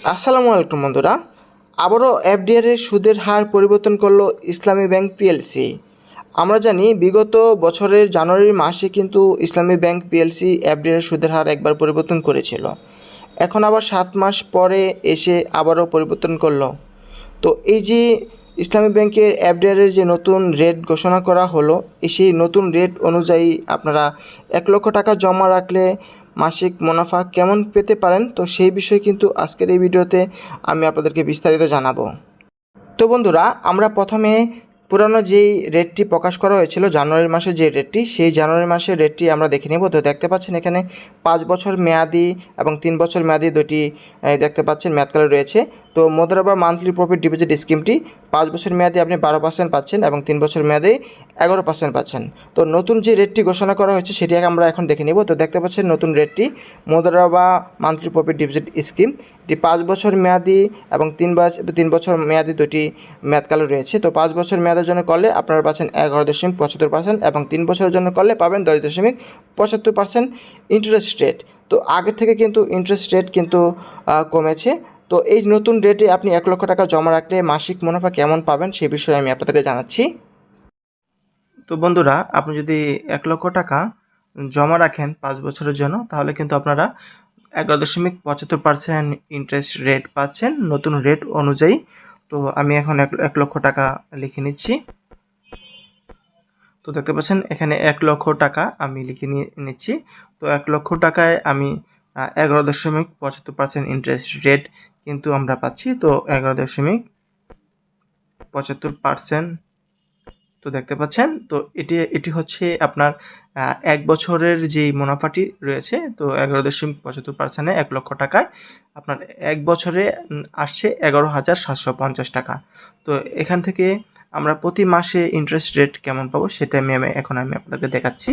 আসসালামু আলাইকুম বন্ধুরা। আবারও এফডিআর এর সুদের হার পরিবর্তন করল ইসলামী ব্যাংক পিএলসি আমরা জানি বিগত বছরের জানুয়ারি মাসে কিন্তু ইসলামী ব্যাংক পিএলসি এফডিআর এর সুদের হার একবার পরিবর্তন করেছিল। এখন আবার সাত মাস পরে এসে আবারও পরিবর্তন করল। তো এই যে ইসলামী ব্যাংকের এফডিআর এর যে নতুন রেট ঘোষণা করা হলো সেই নতুন রেট অনুযায়ী আপনারা এক লক্ষ টাকা জমা রাখলে মাসিক মুনাফা কেমন পেতে পারেন? তো সেই বিষয়ে কিন্তু আজকের এই ভিডিওতে আমি আপনাদেরকে বিস্তারিত জানাব। তো বন্ধুরা, আমরা প্রথমে পুরানো যেই রেটটি প্রকাশ করা হয়েছিল জানুয়ারি মাসে যে রেটটি, সেই জানুয়ারি মাসের রেটটি আমরা দেখে নেব। তো দেখতে পাচ্ছেন এখানে পাঁচ বছর মেয়াদি এবং তিন বছর মেয়াদি দুটি দেখতে পাচ্ছেন মেয়াদকালে রয়েছে। তো মোদরাবা মান্থলি প্রফিট ডিপোজিট স্কিমটি পাঁচ বছর মেয়াদি আপনি বারো পার্সেন্ট পাচ্ছেন এবং তিন বছর মেয়াদে এগারো পার্সেন্ট পাচ্ছেন। তো নতুন যে রেটটি ঘোষণা করা হয়েছে সেটি আমরা এখন দেখে নিব। তো দেখতে পাচ্ছেন নতুন রেটটি মোদরাবা মান্থলি প্রফিট ডিপোজিট স্কিম। এটি পাঁচ বছর মেয়াদি এবং তিন বছর তিন বছর মেয়াদি দুটি মেয়াদকাল রয়েছে। তো পাঁচ বছর মেয়াদের জন্য করলে আপনারা পাচ্ছেন এগারো দশমিক পঁচাত্তর পার্সেন্ট এবং তিন বছরের জন্য করলে পাবেন দশ দশমিক পঁচাত্তর পার্সেন্ট ইন্টারেস্ট রেট তো আগের থেকে কিন্তু ইন্টারেস্ট রেট কিন্তু কমেছে। তো এই নতুন রেটে আপনি এক লক্ষ টাকা জমা রাখলে মাসিক মুনাফা কেমন পাবেন সে বিষয়ে আমি আপনাদেরকে জানাচ্ছি। তো বন্ধুরা, আপনি যদি এক লক্ষ টাকা জমা রাখেন পাঁচ বছরের জন্য, তাহলে কিন্তু আপনারা এগারো দশমিক পঁচাত্তর পার্সেন্ট ইন্টারেস্ট রেট পাচ্ছেন নতুন রেট অনুযায়ী। তো আমি এখন এক লক্ষ টাকা লিখে নিচ্ছি। তো দেখতে পাচ্ছেন, এখানে এক লক্ষ টাকা আমি লিখে নিচ্ছি। তো এক লক্ষ টাকায় আমি এগারো দশমিক পঁচাত্তর পার্সেন্ট ইন্টারেস্ট রেট কিন্তু আমরা পাচ্ছি তো এগারো দশমিক পঁচাত্তর পার্সেন্ট। তো দেখতে পাচ্ছেন, তো এটি এটি হচ্ছে আপনার এক বছরের যে মুনাফাটি রয়েছে, তো এগারো দশমিক পঁচাত্তর পার্সেন্টে এক লক্ষ টাকায় আপনার এক বছরে আসছে এগারো হাজার সাতশো পঞ্চাশ টাকা। তো এখান থেকে আমরা প্রতি মাসে ইন্টারেস্ট রেট কেমন পাবো সেটা আমি, আমি- এখন আমি আপনাদেরকে দেখাচ্ছি।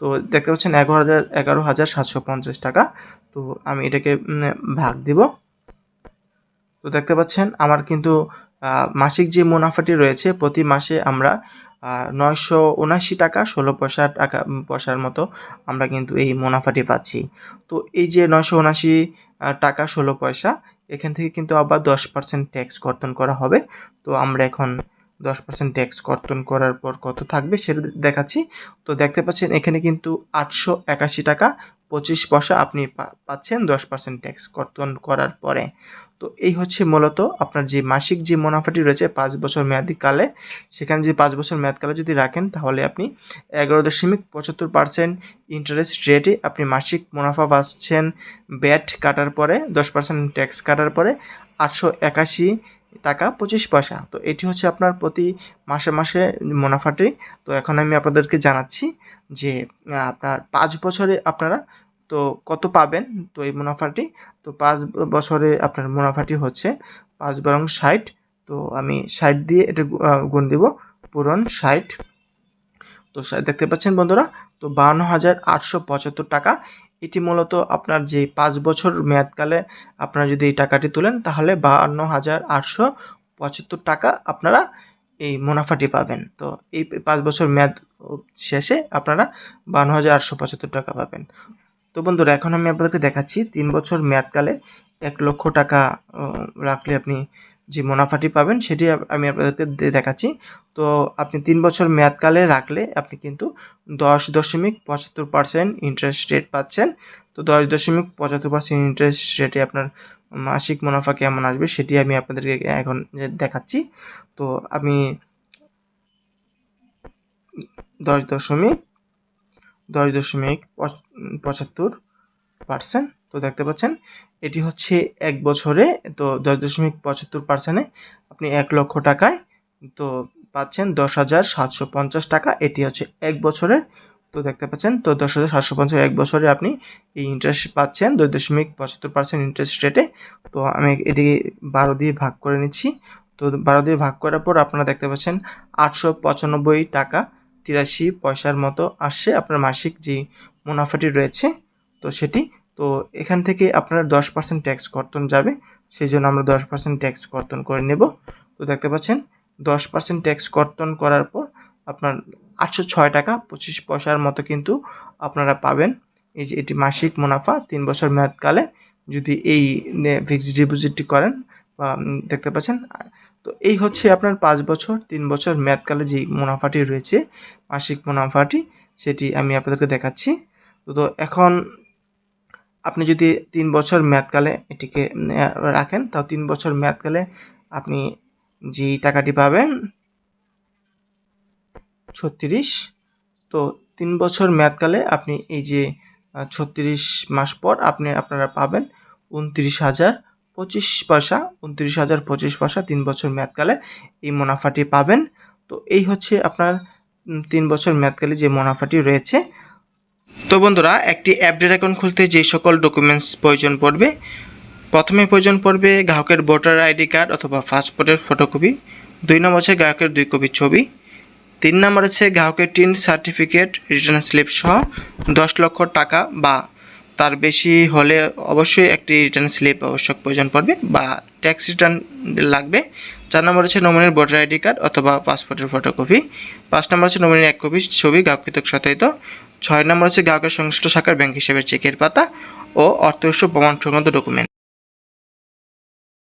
তো দেখতে পাচ্ছেন এগারো হাজার এগারো হাজার সাতশো পঞ্চাশ টাকা। তো আমি এটাকে ভাগ দিব। তো দেখতে পাচ্ছেন, আমার কিন্তু মাসিক যে মুনাফাটি রয়েছে, প্রতি মাসে আমরা নয়শো উনাশি টাকা ষোলো পয়সা টাকা পয়সার মতো আমরা কিন্তু এই মুনাফাটি পাচ্ছি। তো এই যে নয়শো উনাশি টাকা ষোলো পয়সা, এখান থেকে কিন্তু আবার দশ পার্সেন্ট ট্যাক্স কর্তন করা হবে। তো আমরা এখন দশ পার্সেন্ট ট্যাক্স কর্তন করার পর কত থাকবে সেটা দেখাচ্ছি। তো দেখতে পাচ্ছেন, এখানে কিন্তু আটশো একাশি টাকা পঁচিশ পয়সা আপনি পাচ্ছেন দশ পার্সেন্ট ট্যাক্স কর্তন করার পরে। তো এই হচ্ছে মূলত আপনার যে মাসিক যে মুনাফাটি রয়েছে পাঁচ বছর মেয়াদি কালে, সেখানে যে পাঁচ বছর মেয়াদকালে যদি রাখেন, তাহলে আপনি এগারো দশমিক পঁচাত্তর পার্সেন্ট ইন্টারেস্ট রেটে আপনি মাসিক মুনাফা পাচ্ছেন। ব্যাট কাটার পরে দশ পার্সেন্ট ট্যাক্স কাটার পরে আটশো একাশি টাকা পঁচিশ পয়সা। তো এটি হচ্ছে আপনার প্রতি মাসে মাসে মুনাফাটি। তো এখন আমি আপনাদেরকে জানাচ্ছি যে আপনার পাঁচ বছরে আপনারা তো কত পাবেন? তো এই মুনাফাটি, তো পাঁচ বছরে আপনার মুনাফাটি হচ্ছে পাঁচ বরং ষাট। তো আমি ষাট দিয়ে এটা গুণ দিব, পূরণ ষাট। তো দেখতে পাচ্ছেন বন্ধুরা, তো বাহান্ন হাজার আটশো পঁচাত্তর টাকা। এটি মূলত আপনার যে পাঁচ বছর মেয়াদকালে আপনারা যদি এই টাকাটি তোলেন, তাহলে বাহান্ন হাজার আটশো পঁচাত্তর টাকা আপনারা এই মুনাফাটি পাবেন। তো এই পাঁচ বছর মেয়াদ শেষে আপনারা বাহান্ন হাজার আটশো পঁচাত্তর টাকা পাবেন। তো বন্ধুরা, এখন আমি আপনাদেরকে দেখাচ্ছি, তিন বছর মেয়াদকালে এক লক্ষ টাকা রাখলে আপনি যে মুনাফাটি পাবেন, সেটি আমি আপনাদেরকে দেখাচ্ছি। তো আপনি তিন বছর মেয়াদকালে রাখলে আপনি কিন্তু দশ দশমিক পঁচাত্তর পার্সেন্ট ইন্টারেস্ট রেট পাচ্ছেন। তো দশ দশমিক পঁচাত্তর পার্সেন্ট ইন্টারেস্ট রেটে আপনার মাসিক মুনাফা কেমন আসবে, সেটি আমি আপনাদেরকে এখন দেখাচ্ছি। তো আমি দশ দশমিক দশ দশমিক পঁচ- পঁচাত্তর পার্সেন্ট তো দেখতে পাচ্ছেন, এটি হচ্ছে এক বছরে, তো দশ দশমিক পঁচাত্তর পার্সেন্টে আপনি এক লক্ষ টাকায়, তো পাচ্ছেন দশ হাজার সাতশো পঞ্চাশ টাকা। এটি হচ্ছে এক বছরের, তো দেখতে পাচ্ছেন, তো দশ হাজার সাতশো পঞ্চাশ এক বছরে আপনি এই ইন্টারেস্ট পাচ্ছেন দশ দশমিক পঁচাত্তর পার্সেন্ট ইন্টারেস্ট রেটে তো আমি এটি বারো দিয়ে ভাগ করে নিচ্ছি। তো বারো দিয়ে ভাগ করার পর আপনারা দেখতে পাচ্ছেন আটশো পঁচানব্বই টাকা তিরাশি পয়সার মতো আসছে আপনার মাসিক যে মুনাফাটি রয়েছে, তো সেটি। তো এখান থেকে আপনার দশ পার্সেন্ট ট্যাক্স কর্তন যাবে, সেই জন্য আমরা দশ পার্সেন্ট ট্যাক্স কর্তন করে নেব। তো দেখতে পাচ্ছেন, দশ পার্সেন্ট ট্যাক্স কর্তন করার পর আপনার আটশো ছয় টাকা পঁচিশ পয়সার মতো কিন্তু আপনারা পাবেন। এই যে এটি মাসিক মুনাফা, তিন বছর মেয়াদকালে যদি এই ফিক্সড ডিপোজিটটি করেন, বা দেখতে পাচ্ছেন তো এই হচ্ছে আপনার পাঁচ বছর, তিন বছর মেয়াদকালে যে মুনাফাটি রয়েছে, মাসিক মুনাফাটি, সেটি আমি আপনাদেরকে দেখাচ্ছি। তো তো এখন আপনি যদি তিন বছর মেয়াদকালে এটিকে রাখেন, তাও তিন বছর মেয়াদকালে আপনি যে টাকাটি পাবেন, ছত্রিশ, তো তিন বছর মেয়াদকালে আপনি এই যে ছত্রিশ মাস পর আপনি আপনারা পাবেন উনত্রিশ হাজার পঁচিশ পয়সা, উনত্রিশ হাজার পঁচিশ পয়সা তিন বছর মেয়াদকালে এই মুনাফাটি পাবেন। তো এই হচ্ছে আপনার তিন বছর মেয়াদকালে যে মুনাফাটি রয়েছে। তো বন্ধুরা, একটি অ্যাপডেট অ্যাকাউন্ট খুলতে যে সকল ডকুমেন্টস প্রয়োজন পড়বে, প্রথমে প্রয়োজন পড়বে গ্রাহকের ভোটার আইডি কার্ড অথবা পাসপোর্টের ফটোকপি, দুই নম্বর আছে গ্রাহকের দুই কপি ছবি, তিন নম্বর আছে গ্রাহকের টিন সার্টিফিকেট, রিটার্ন স্লিপ সহ দশ লক্ষ টাকা বা তার বেশি হলে অবশ্যই একটি রিটার্ন স্লিপ অবশ্য প্রয়োজন পড়বে বা ট্যাক্স রিটার্ন লাগবে। চার নম্বর হচ্ছে নমিনির ভোটার আইডি কার্ড অথবা পাসপোর্টের ফটোকপি। পাঁচ নম্বর হচ্ছে নমিনির এক কপি ছবি গ্রাহকৃতক সত্যায়িত। ছয় নম্বর হচ্ছে গ্রাহকের সংশ্লিষ্ট শাখার ব্যাংক হিসেবে চেকের পাতা ও অর্থ উৎস প্রমাণ সংক্রান্ত ডকুমেন্ট